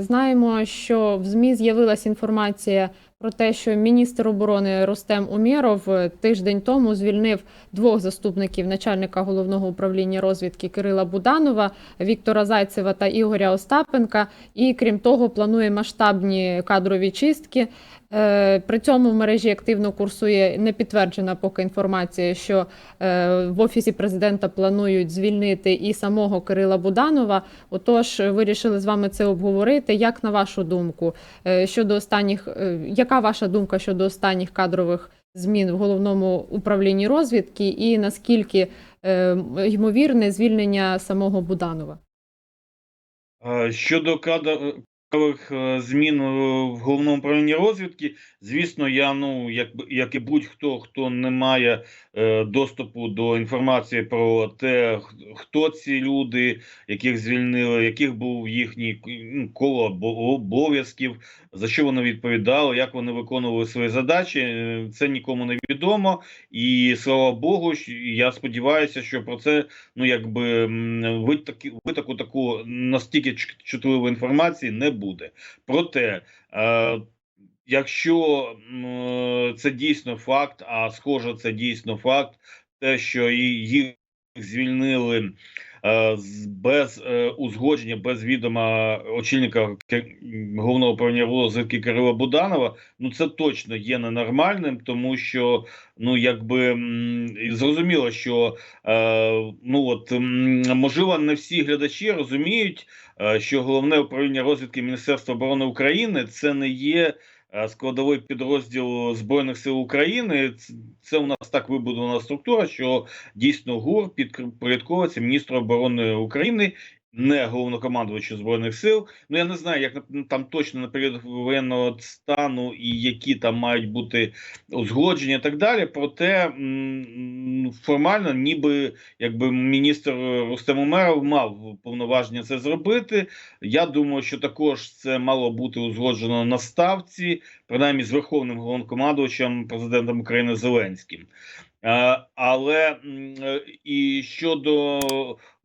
Знаємо, що в ЗМІ з'явилася інформація про те, що міністр оборони Рустем Умєров е, тиждень тому звільнив двох заступників начальника головного управління розвідки Кирила Буданова, Віктора Зайцева та Ігоря Остапенка. І крім того, планує масштабні кадрові чистки. Е, При цьому в мережі активно курсує непідтверджена поки інформація, що е, в офісі президента планують звільнити і самого Кирила Буданова. Отож, вирішили з вами це обговорити. Як на вашу думку, щодо останніх, е, яка ваша думка щодо останніх кадрових змін в головному управлінні розвідки, і наскільки е, ймовірне звільнення самого Буданова? Щодо змін е, в головному управлінні розвідки, звісно, я ну як як і будь-хто, хто не має е, доступу до інформації про те, хто ці люди, яких звільнили, яких був їхній ну, коло обо- обов'язків, за що вони відповідали, як вони виконували свої задачі. е, Це нікому не відомо. І слава Богу, я сподіваюся, що про це ну якби м, витаки- витоку таку настільки ч- чутливої інформації не буде. Проте, е, якщо це дійсно факт, а схоже, це дійсно факт, те, що їх звільнили. Е, Без е, узгодження, без відома очільника головного управління розвідки Кирила Буданова, ну це точно є ненормальним, тому що ну якби зрозуміло, що Е, ну от можливо, не всі глядачі розуміють, що головне управління розвідки Міністерства оборони України це не є складовий підрозділ Збройних сил України. Це, це у нас так вибудована структура, що дійсно ГУР підпорядковується міністру оборони України. Не головнокомандувачу збройних сил. Ну я не знаю, як на- там точно на період воєнного стану і які там мають бути узгодження і так далі. Проте формально, ніби якби міністр Рустем Умеров мав повноваження це зробити. Я думаю, що також це мало бути узгоджено на ставці, принаймні з верховним головнокомандувачем президентом України Зеленським. Е, Але е, і щодо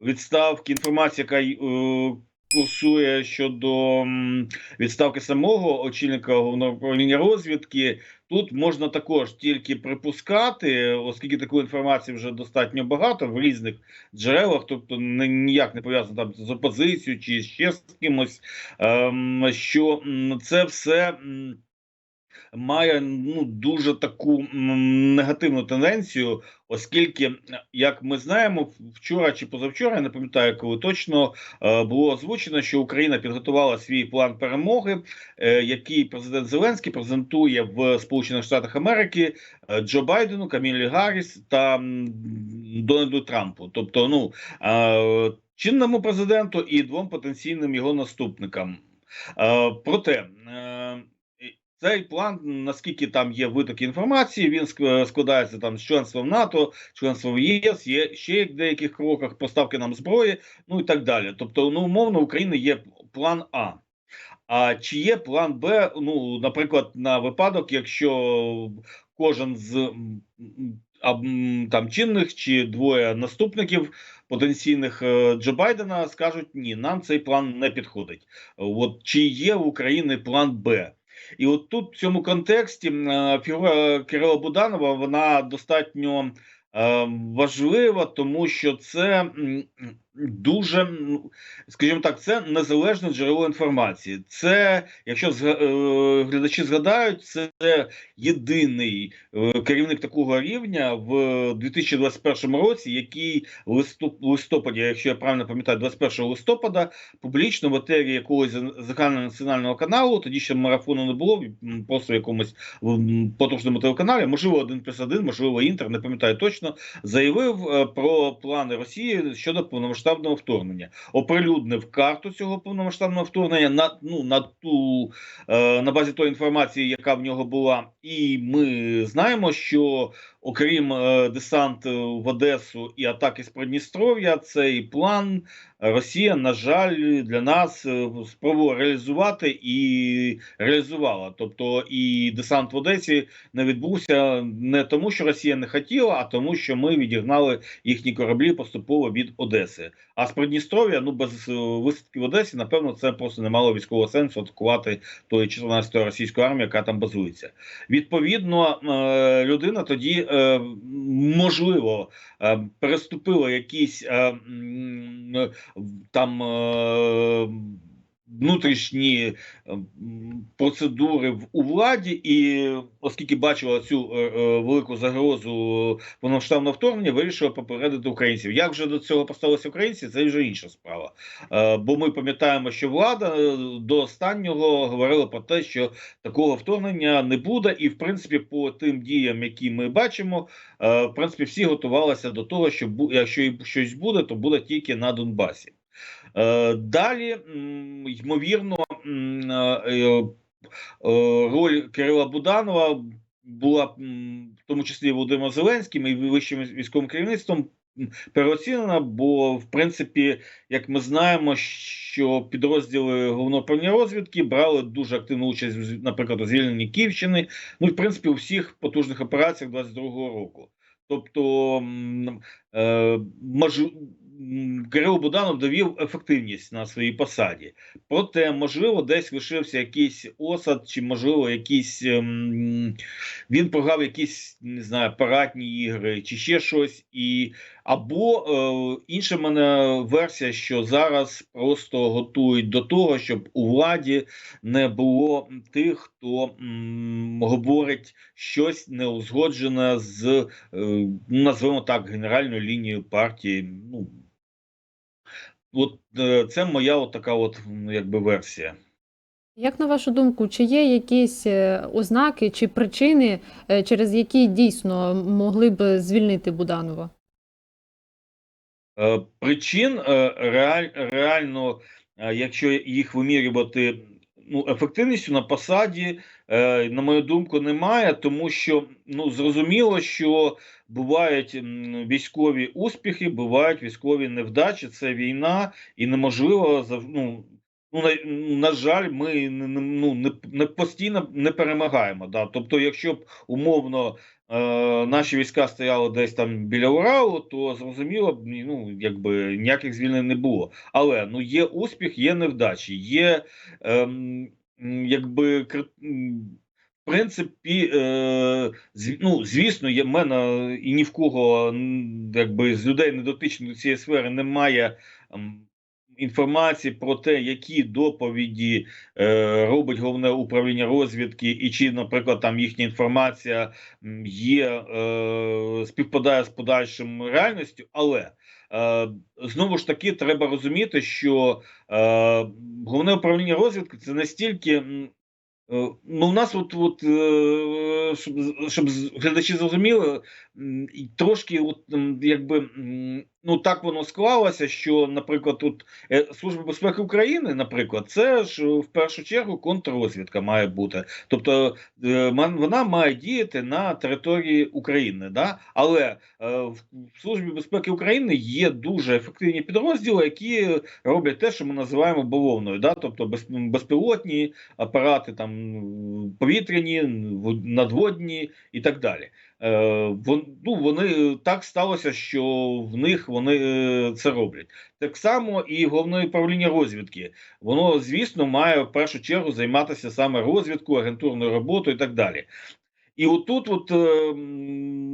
відставки інформації, яка е, курсує щодо відставки самого очільника головного управління розвідки, тут можна також тільки припускати, оскільки такої інформації вже достатньо багато в різних джерелах, тобто ніяк не пов'язано там з опозицією чи ще з кимось, ем, що це все. Має ну дуже таку негативну тенденцію, оскільки, як ми знаємо, вчора чи позавчора, я не пам'ятаю, коли точно е, було озвучено, що Україна підготувала свій план перемоги, е, який президент Зеленський презентує в Сполучених Штатах Америки е, Джо Байдену, Камілі Гарріс та Дональду Трампу, тобто, ну чинному президенту і двом потенційним його наступникам. Проте. Е, цей план, наскільки там є витоки інформації, він складається там з членства в НАТО, членства в ЄС, є ще в деяких кроках поставки нам зброї, ну і так далі. Тобто, ну умовно, України є план А. А чи є план Б? Ну, наприклад, на випадок, якщо кожен з там чинних чи двоє наступників потенційних е, Джо Байдена скажуть ні, нам цей план не підходить. От чи є в України план Б? І от тут в цьому контексті е, фігура Кирила Буданова вона достатньо е, важлива, тому що це дуже, скажімо так, це незалежне джерело інформації. Це, якщо е, глядачі згадають, це єдиний е, керівник такого рівня в 2021 році, який листопаді, якщо я правильно пам'ятаю, 21 листопада публічно в етері якогось загальнонаціонального каналу, тоді ще марафону не було, просто в якомусь потужному телеканалі, можливо, один плюс один, можливо, інтер, не пам'ятаю точно, заявив е, про плани Росії щодо повномасштабного вторгнення. Оприлюднив карту цього повномасштабного вторгнення на ну на ту е, на базі тої інформації, яка в нього була, і ми знаємо, що окрім е, десанту в Одесу і атаки з Придністров'я, цей план Росія, на жаль, для нас е, спробувала реалізувати і реалізувала. Тобто, і десант в Одесі не відбувся не тому, що Росія не хотіла, а тому, що ми відігнали їхні кораблі поступово від Одеси. А з Придністров'я, ну без е, висадки в Одесі, напевно, це просто не мало військового сенсу атакувати тої 14-ї російської армії, яка там базується. Відповідно, людина тоді можливо переступило якісь е, е, там. Внутрішні е, процедури у владі, і оскільки бачила цю е, е, велику загрозу повномасштабного вторгнення, вирішила попередити українців. Як вже до цього поставилися українці, це вже інша справа. Бо ми пам'ятаємо, що влада до останнього говорила про те, що такого вторгнення не буде, і в принципі, по тим діям, які ми бачимо, в принципі, всі готувалися до того, що якщо щось буде, то буде тільки на Донбасі. Е, Далі, ймовірно, е, е, роль Кирила Буданова була в тому числі Володимиром Зеленським і вищим військовим керівництвом переоцінена, бо в принципі, як ми знаємо, що підрозділи головного розвідки брали дуже активну участь, наприклад, у звільненні Київщини, ну в принципі у всіх потужних операціях 22-го року. Тобто е, можу- м, Кирило Буданов довів ефективність на своїй посаді. Проте, можливо, десь лишився якийсь осад, чи можливо, якийсь ем, він програв якісь не знаю, апаратні ігри, чи ще щось, і або е, інша мене версія, що зараз просто готують до того, щоб у владі не було тих, хто м, говорить щось неузгоджене з е, ну, назвемо так генеральною лінією партії. Ну от е, це моя от така от якби версія. Як на вашу думку, чи є якісь е, ознаки чи причини, е, через які дійсно могли б звільнити Буданова? Причин реаль, реально, якщо їх вимірювати ну, ефективністю на посаді, е, на мою думку, немає, тому що ну, зрозуміло, що бувають військові успіхи, бувають військові невдачі, це війна, і неможливо ну, Ну, на, на жаль, ми не, не- ну, не, не постійно не перемагаємо. Да? Тобто, якщо б умовно е, наші війська стояли десь там біля Уралу, то зрозуміло б, ну, якби ніяких звільнень не було. Але ну, є успіх, є невдачі, є ем, м, якби в принципі, е, ну, звісно, є в мене і ні в кого якби з людей недотичних до цієї сфери немає. Інформації про те, які доповіді е, робить головне управління розвідки, і чи, наприклад, там їхня інформація є е, співпадає з подальшим реальністю, але е, знову ж таки треба розуміти, що е, головне управління розвідки це настільки. Е, Ну, у нас, от, от е, щоб, щоб глядачі зрозуміли, трошки, от, якби, ну так воно склалося, що, наприклад, тут Е, Служба безпеки України, наприклад, це ж в першу чергу контррозвідка має бути. Тобто вона має діяти на території України. Да? Але в Службі безпеки України є дуже ефективні підрозділи, які роблять те, що ми називаємо бавовною. Да? Тобто безпілотні апарати, там повітряні, надводні і так далі. Е, ну, вони так сталося, що в них вони е, це роблять. Так само і головне управління розвідки. Воно, звісно, має в першу чергу займатися саме розвідкою, агентурною роботою і так далі. І отут, от е,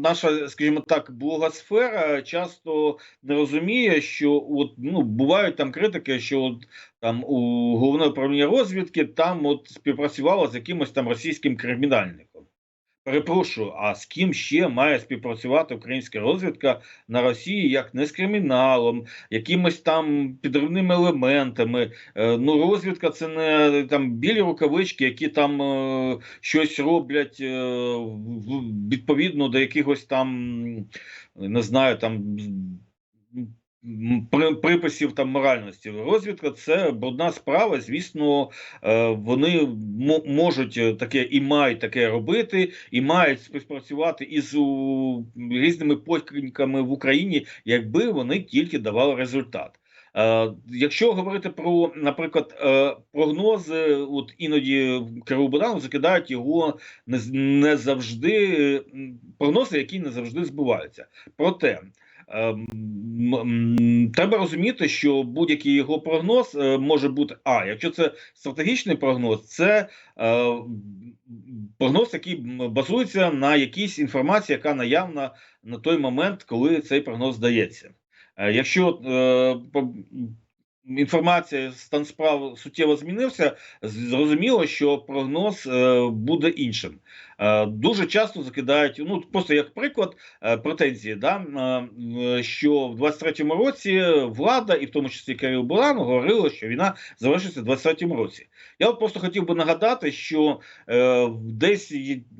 наша, скажімо так, блогосфера часто не розуміє, що от ну бувають там критики, що от там у головне управління розвідки там от співпрацювало з якимось там російським кримінальником. Перепрошую, а з ким ще має співпрацювати українська розвідка на Росії, як не з криміналом, якимось там підривними елементами. Е, ну, розвідка це не там білі рукавички, які там е, щось роблять е, відповідно до якихось там, не знаю, там. Приписів там моральності розвідка це брудна справа. Звісно, е, вони можуть е, таке і мають таке робити, і мають співпрацювати із різними покиньками в Україні, якби вони тільки давали результат. Е, Якщо говорити про, наприклад, прогнози, от іноді Буданов закидають його не, не завжди прогнози, які не завжди збуваються. Проте треба розуміти, що будь-який його прогноз е, може бути. А якщо це стратегічний прогноз, це е, прогноз, який базується на якійсь інформації, яка наявна на той момент, коли цей прогноз здається. Е, Якщо інформація, стан справ суттєво змінився, зрозуміло, що прогноз буде іншим. Е, Дуже часто закидають, ну просто як приклад, е, претензії, да, е, що в 23-му році влада, і в тому числі Кирил Буран, говорила, що війна завершиться в 23-му році. Я от просто хотів би нагадати, що десь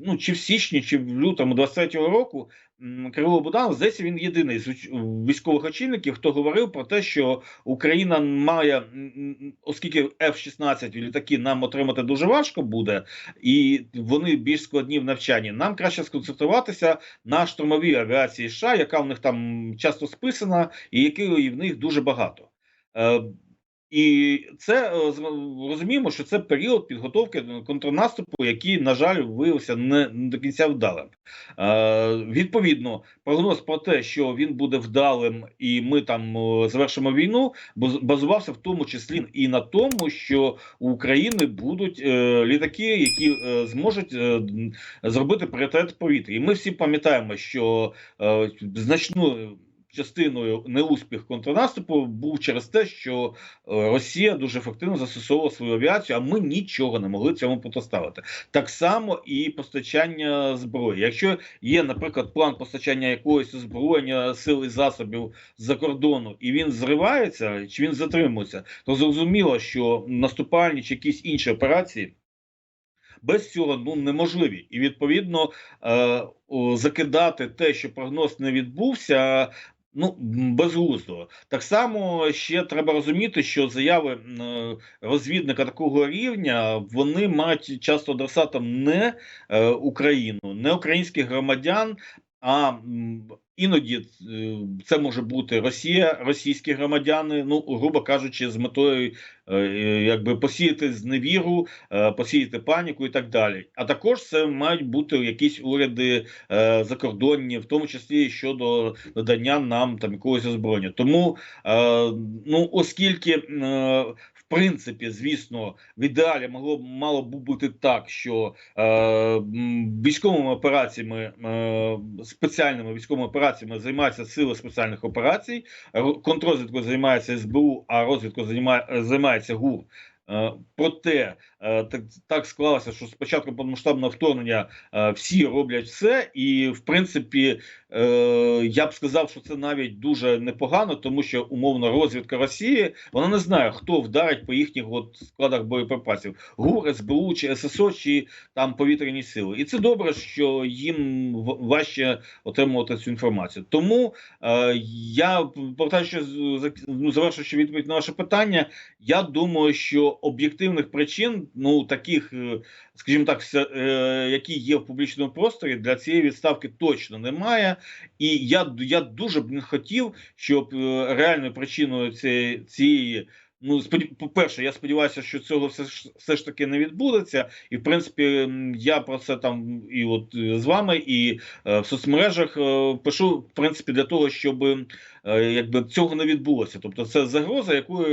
ну, чи в січні, чи в лютому 23-го року Кирило Буданов, здається, він єдиний з військових очільників, хто говорив про те, що Україна має, оскільки F-16 літаки нам отримати дуже важко буде, і вони більш складні в навчанні. Нам краще сконцентруватися на штурмовій авіації США, яка в них там часто списана, і якої в них дуже багато. І це е, розуміємо, що це період підготовки до контрнаступу, який, на жаль, виявився не, до кінця вдалим. Е, відповідно, прогноз про те, що він буде вдалим, і ми там е, завершимо війну, баз- базувався в тому числі і на тому, що у України будуть е, літаки, які е, зможуть е, зробити пріоритет повітря. І ми всі пам'ятаємо, що е, значною частиною неуспіх контрнаступу був через те, що е, Росія дуже ефективно застосовувала свою авіацію, а ми нічого не могли цьому протиставити. Так само і постачання зброї. Якщо є, наприклад, план постачання якогось озброєння сил і засобів з-за кордону, і він зривається чи він затримується, то зрозуміло, що наступальні чи якісь інші операції. Без цього ну неможливі, і відповідно е, закидати те, що прогноз не відбувся, ну безглуздо. Так само ще треба розуміти, що заяви е, розвідника такого рівня вони мають часто адресатом не е, Україну, не українських громадян. А іноді е, це може бути Росія, російські громадяни, ну грубо кажучи, з метою е, е, якби посіяти зневіру, посіяти паніку і так далі. А також це мають бути якісь уряди закордонні, в тому числі щодо надання нам там якогось озброєння. Тому ну оскільки. Принципі, звісно, в ідеалі могло мало б бути так, що е, військовими операціями, е, спеціальними військовими операціями займаються сили спеціальних операцій, Контрозвідку займається СБУ, а розвідкою займає, займається ГУР. Е, Проте е, так, так склалося, що з початку повномасштабного вторгнення е, всі роблять все, і в принципі я б сказав, що це навіть дуже непогано, тому що умовно розвідка Росії вона не знає, хто вдарить по їхніх от складах боєприпасів: ГУР, СБУ чи ССО, чи там повітряні сили. І це добре, що їм важче отримувати цю інформацію. Тому я повертаючи ну, завершуючи відповідь на ваше питання. Я думаю, що об'єктивних причин, ну таких, е, скажімо так, е, які є в публічному просторі, для цієї відставки точно немає. І я, я дуже б не хотів, щоб е, реальною причиною цієї Ну, по-перше, я сподіваюся, що цього все ж все ж таки не відбудеться. І в принципі, я про це там і от е, з вами, і е, в соцмережах е, пишу в принципі для того, щоб е, якби цього не відбулося. Тобто, це загроза, яку,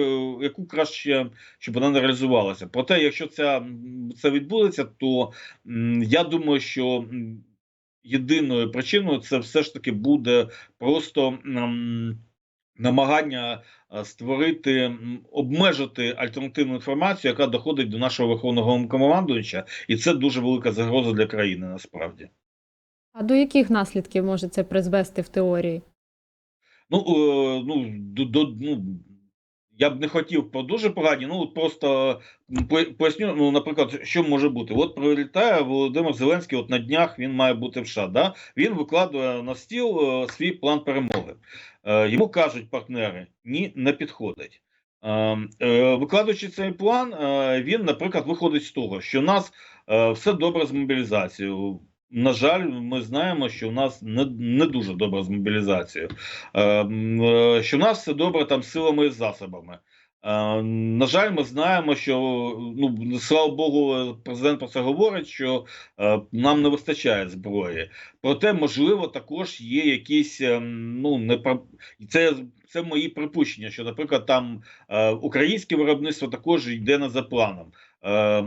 яку краще щоб вона не реалізувалася. Проте, якщо ця це відбудеться, то м, я думаю, що єдиною причиною це все ж таки буде просто. м, намагання е, створити обмежити альтернативну інформацію, яка доходить до нашого верховного головнокомандуюча, і це дуже велика загроза для країни насправді. А до яких наслідків може це призвести в теорії? Ну, е, ну, до, до, ну я б не хотів про дуже погані, ну просто поясню, ну, наприклад, що може бути. От прилітає Володимир Зеленський, от на днях він має бути в США. Да? Він викладує на стіл е, свій план перемоги. Е, йому кажуть партнери: ні, не підходить. Е, е, викладаючи цей план, е, він, наприклад, виходить з того, що у нас все добре з мобілізацією. На жаль, ми знаємо, що у нас не, не дуже добре з мобілізацією, е, е, що у нас все добре там силами і засобами. Е, На жаль, ми знаємо, що ну слава Богу, президент про це говорить, що е, нам не вистачає зброї. Проте, можливо, також є якісь е, ну не про це. Це мої припущення, що, наприклад, там е, українське виробництво також йде не за планом. Е,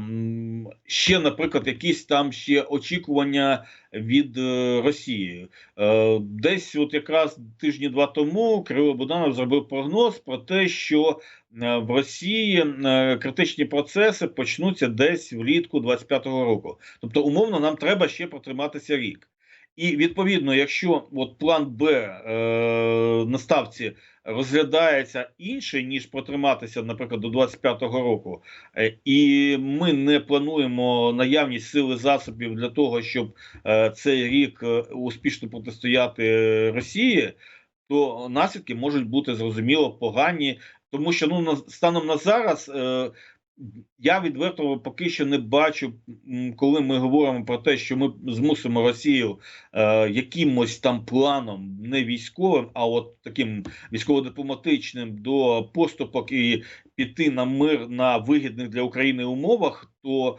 ще, наприклад, якісь там ще очікування від е, Росії. Е, десь, от якраз тижні два тому, Кирило Буданов зробив прогноз про те, що е, в Росії критичні процеси почнуться десь влітку 25-го року. Тобто, умовно, нам треба ще протриматися рік. І відповідно, якщо от план Б е, на ставці розглядається інше ніж протриматися, наприклад, до 25-го року, е, і ми не плануємо наявність сили засобів для того, щоб е, цей рік е, успішно протистояти Росії, то наслідки можуть бути зрозуміло погані, тому що ну на станом на зараз. Я відверто поки що не бачу, коли ми говоримо про те, що ми змусимо Росію е, якимось там планом, не військовим, а от таким військово-дипломатичним до поступок і піти на мир на вигідних для України умовах, то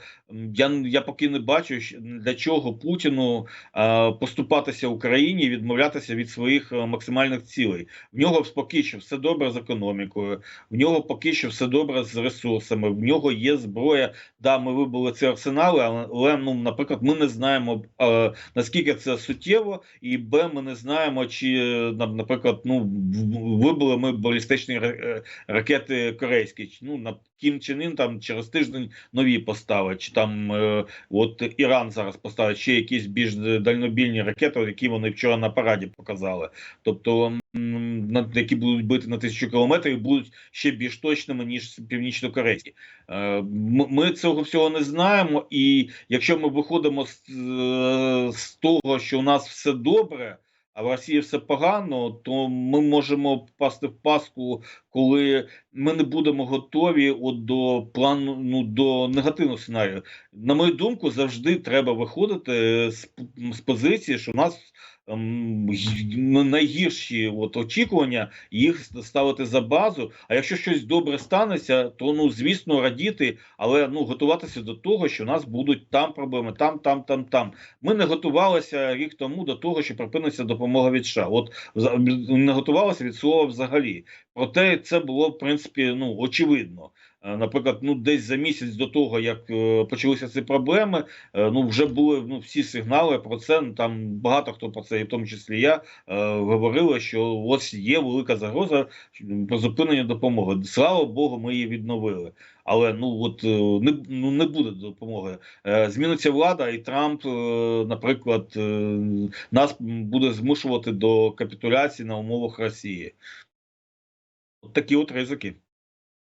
я, я поки не бачу, для чого Путіну е, поступатися Україні і відмовлятися від своїх е, максимальних цілей. В нього поки що все добре з економікою, в нього поки що все добре з ресурсами, в нього є зброя. Да, ми вибули ці арсенали, але, ну, наприклад, ми не знаємо е, наскільки це суттєво, і Б, ми не знаємо, чи е, наприклад, ну в- вибули ми балістичні е, ракети корейські. Чи, Ну на Кім Чен там через тиждень нові поставить, чи там е, от Іран зараз поставить ще якісь більш дальнобільні ракети, які вони вчора на параді показали. Тобто, на які будуть бити на тисячу кілометрів, будуть ще більш точними ніж північно-корейські. Е, Ми цього всього не знаємо, і якщо ми виходимо з, з того, що у нас все добре. А в Росії все погано, то ми можемо впасти в паску, коли ми не будемо готові от до плану ну до негативного сценарію. На мою думку, завжди треба виходити з, з позиції, що у нас ем, найгірші от очікування, їх ставити за базу. А якщо щось добре станеться, то ну звісно радіти, але ну готуватися до того, що у нас будуть там проблеми, там, там, там, там. Ми не готувалися рік тому до того, що припиниться допомога від США. От не готувалися від слова взагалі. Проте це було в принципі ну очевидно. Е, Наприклад, ну десь за місяць до того, як е, почалися ці проблеми, е, ну вже були ну всі сигнали про це. Ну, там багато хто про це, і в тому числі я, говорили, що ось є велика загроза про зупинення допомоги. Слава Богу, ми її відновили. Але ну от не, ну, не буде допомоги. Зміниться влада, і Трамп, наприклад, нас буде змушувати до капітуляції на умовах Росії. Такі от ризики.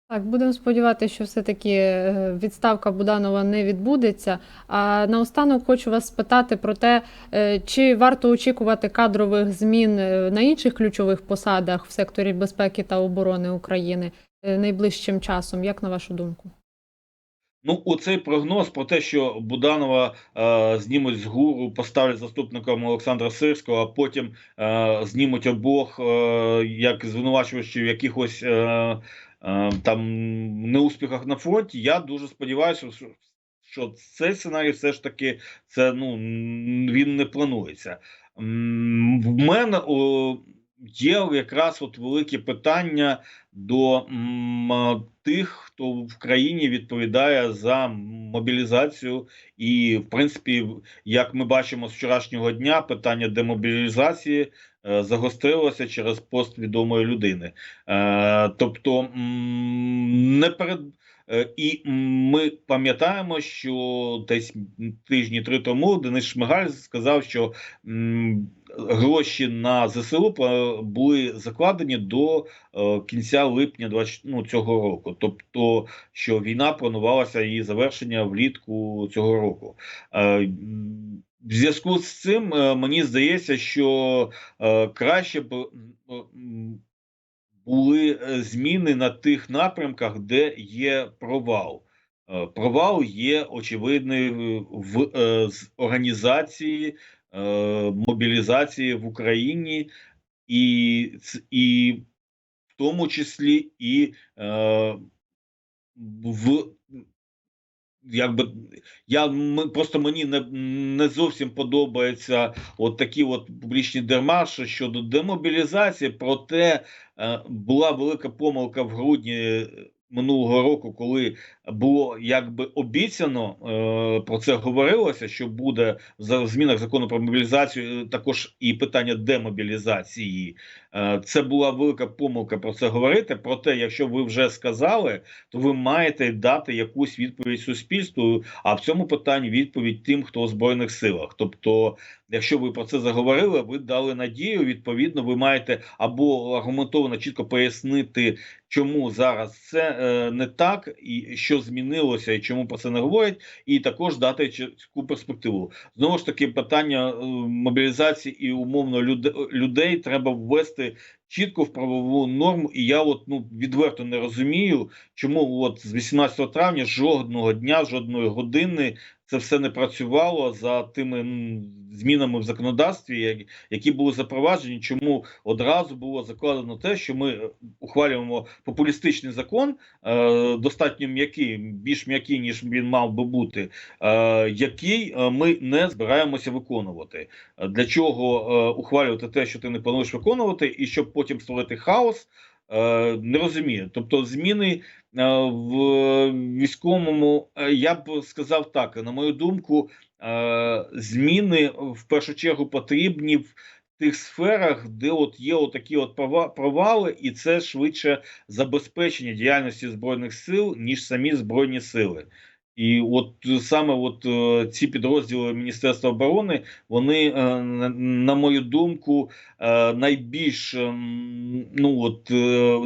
Так, будемо сподіватися, що все-таки е, відставка Буданова не відбудеться. А наостанок хочу вас спитати про те, е, чи варто очікувати кадрових змін е, на інших ключових посадах в секторі безпеки та оборони України найближчим часом, як на вашу думку? Ну, оцей прогноз про те, що Буданова е, знімуть з гуру, поставлять заступником Олександра Сирського, а потім е, знімуть обох е, як звинувачувачів в якихось е, е, там неуспіхах на фронті. Я дуже сподіваюся, що, цей сценарій все ж таки це ну він не планується. В мене є якраз от велике питання до тих, хто в країні відповідає за мобілізацію, і в принципі, як ми бачимо з вчорашнього дня, питання демобілізації е, загострилося через пост відомої людини. Е, тобто не перед і ми пам'ятаємо, що десь тижні три тому Денис Шмигаль сказав, що гроші на ЗСУ е, були закладені до е, кінця липня 20, ну, цього року. Тобто, що війна планувалася її завершення влітку цього року. Е, В зв'язку з цим е, мені здається, що е, краще б були е, зміни на тих напрямках, де є провал. Е, Провал є очевидний в е, організації мобілізації в Україні, і, і в тому числі і в якби я просто мені не, не зовсім подобається от такі от публічні дермаші щодо демобілізації. Проте е, була велика помилка в грудні е, минулого року, коли було якби обіцяно е, про це говорилося, що буде в змінах закону про мобілізацію е, також і питання демобілізації. Е, це була велика помилка про це говорити. Проте, якщо ви вже сказали, то ви маєте дати якусь відповідь суспільству. А в цьому питанні відповідь тим, хто у збройних силах. Тобто, якщо ви про це заговорили, ви дали надію. Відповідно, ви маєте або аргументовано чітко пояснити, чому зараз це не так, і що змінилося, і чому про це не говорять, і також дати чітку перспективу. Знову ж таки, питання е, мобілізації і умовно людей треба ввести чітко в правову норму. І я от ну відверто не розумію, чому от з 18 травня жодного дня, жодної години це все не працювало за тими змінами в законодавстві, які були запроваджені. Чому одразу було закладено те, що ми е, ухвалюємо популістичний закон, е, достатньо м'який, більш м'який ніж він мав би бути, е, який е, ми не збираємося виконувати. Для чого е, ухвалювати те, що ти не плануєш виконувати, і щоб потім створити хаос? Е, Не розумію. Тобто, зміни е, в військовому, е, я б сказав так, на мою думку, зміни в першу чергу потрібні в тих сферах, де от є отакі от прова- провали, і це швидше забезпечення діяльності збройних сил, ніж самі збройні сили. І от е, саме от е, ці підрозділи Міністерства оборони, вони, е, на, мою думку, найбільш ем, ну от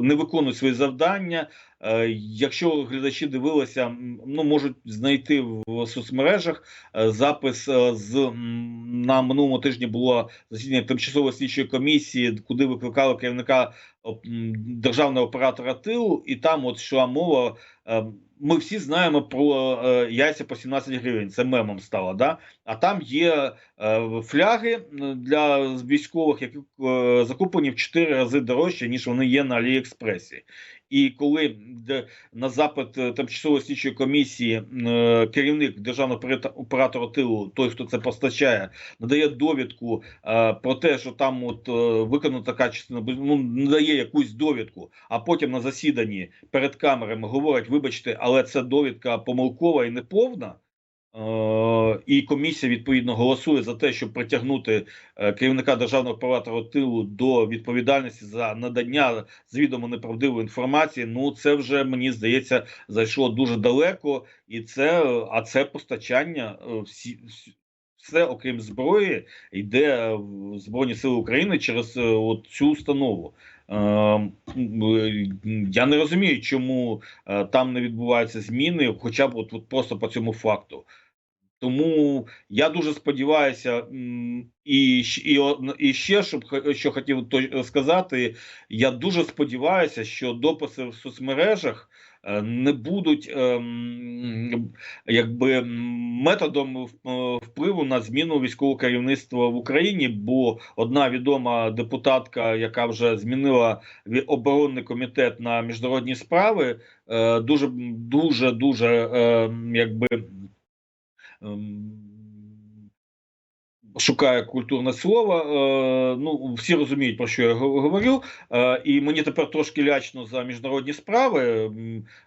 не виконують свої завдання. Е, Якщо глядачі дивилися, ну можуть знайти в соцмережах е, запис е, з на минулому тижні було засідання тимчасової слідчої комісії, куди викликали керівника державного оператора тилу, і там от йшла мова. Ми всі знаємо про яйця по 17 гривень. Це мемом стало. Да? А там є фляги для військових, які закуплені в 4 рази дорожче, ніж вони є на Аліекспресі. І коли на запит е, тимчасової слідчої комісії е, керівник державного оператора тилу, той, хто це постачає, надає довідку е, про те, що там от виконана така частина, ну надає якусь довідку, а потім на засіданні перед камерами говорять: вибачте, але це довідка помилкова і неповна. Е, І комісія відповідно голосує за те, щоб притягнути е, керівника державного оператора тилу до відповідальності за надання звідомо неправдивої інформації. Ну це вже мені здається зайшло дуже далеко, і це а це постачання е, всі. Все, окрім зброї, йде в Збройні Сили України через е, от цю установу. Е, м, е, я не розумію, чому е, там не відбуваються зміни, хоча б от, от просто по цьому факту. Тому я дуже сподіваюся, і, і, і ще щоб що хотів сказати, я дуже сподіваюся, що дописи в соцмережах не будуть ем, якби методом е, впливу на зміну військового керівництва в Україні. Бо одна відома депутатка, яка вже змінила оборонний комітет на міжнародні справи, е, дуже дуже дуже якби шукає культурне слово. Е, ну, всі розуміють, про що я говорю. Е, і мені тепер трошки лячно за міжнародні справи,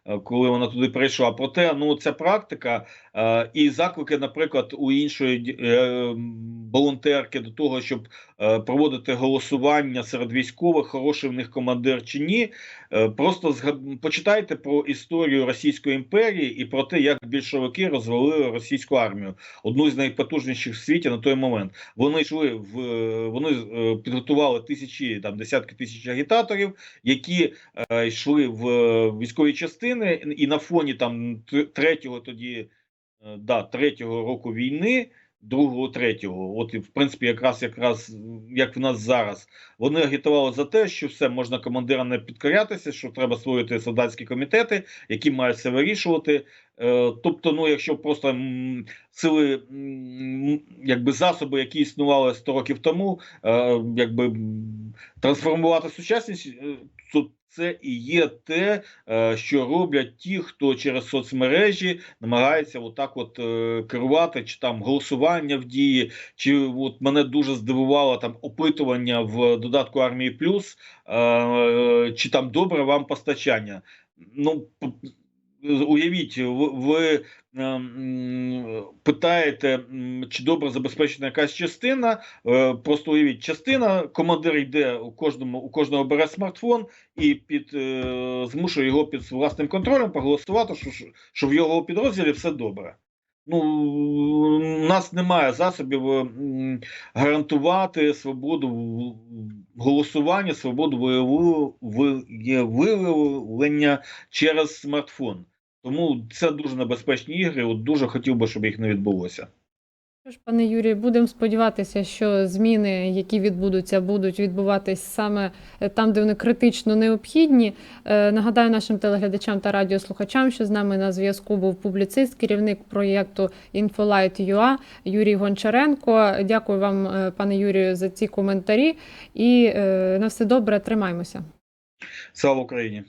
е, коли вона туди прийшла. Проте, ну, ця практика і заклики, наприклад, у іншої волонтерки до того, щоб проводити голосування серед військових, хороший в них командир чи ні. Просто почитайте про історію Російської імперії і про те, як більшовики розвалили російську армію, одну з найпотужніших в світі на той момент. Вони йшли в вони е, підготували тисячі там десятки тисяч агітаторів, які е, йшли в військові частини, і на фоні там третього тоді е, да, третього року війни. Другого, третього. От і в принципі, якраз якраз як в нас зараз. Вони агітували за те, що все можна командирам не підкорятися, що треба створювати солдатські комітети, які мають все вирішувати. Е, Тобто, ну якщо просто сили, якби засоби, які існували 100 років тому, е, якби трансформувати сучасність, е, то це і є те, е, що роблять ті, хто через соцмережі намагається отак от е, керувати, чи там голосування в дії, чи от мене дуже здивувало там опитування в додатку армії плюс, е, чи там добре вам постачання. Ну уявіть, ви, ви ем, питаєте, чи добре забезпечена якась частина. Е, Просто уявіть, частина командир йде у кожному, у кожного бере смартфон і під е, змушує його під власним контролем проголосувати, що, що- в його підрозділі все добре. Ну, у нас немає засобів гарантувати свободу голосування, свободу виявлення через смартфон. Тому це дуже небезпечні ігри. От дуже хотів би, щоб їх не відбулося. Що ж, пане Юрію, будемо сподіватися, що зміни, які відбудуться, будуть відбуватись саме е, там, де вони критично необхідні. Е, Нагадаю нашим телеглядачам та радіослухачам, що з нами на зв'язку був публіцист, керівник проєкту Infolight.ua Юрій Гончаренко. Дякую вам, е, пане Юрію, за ці коментарі. І на все добре, тримаймося. Слава Україні!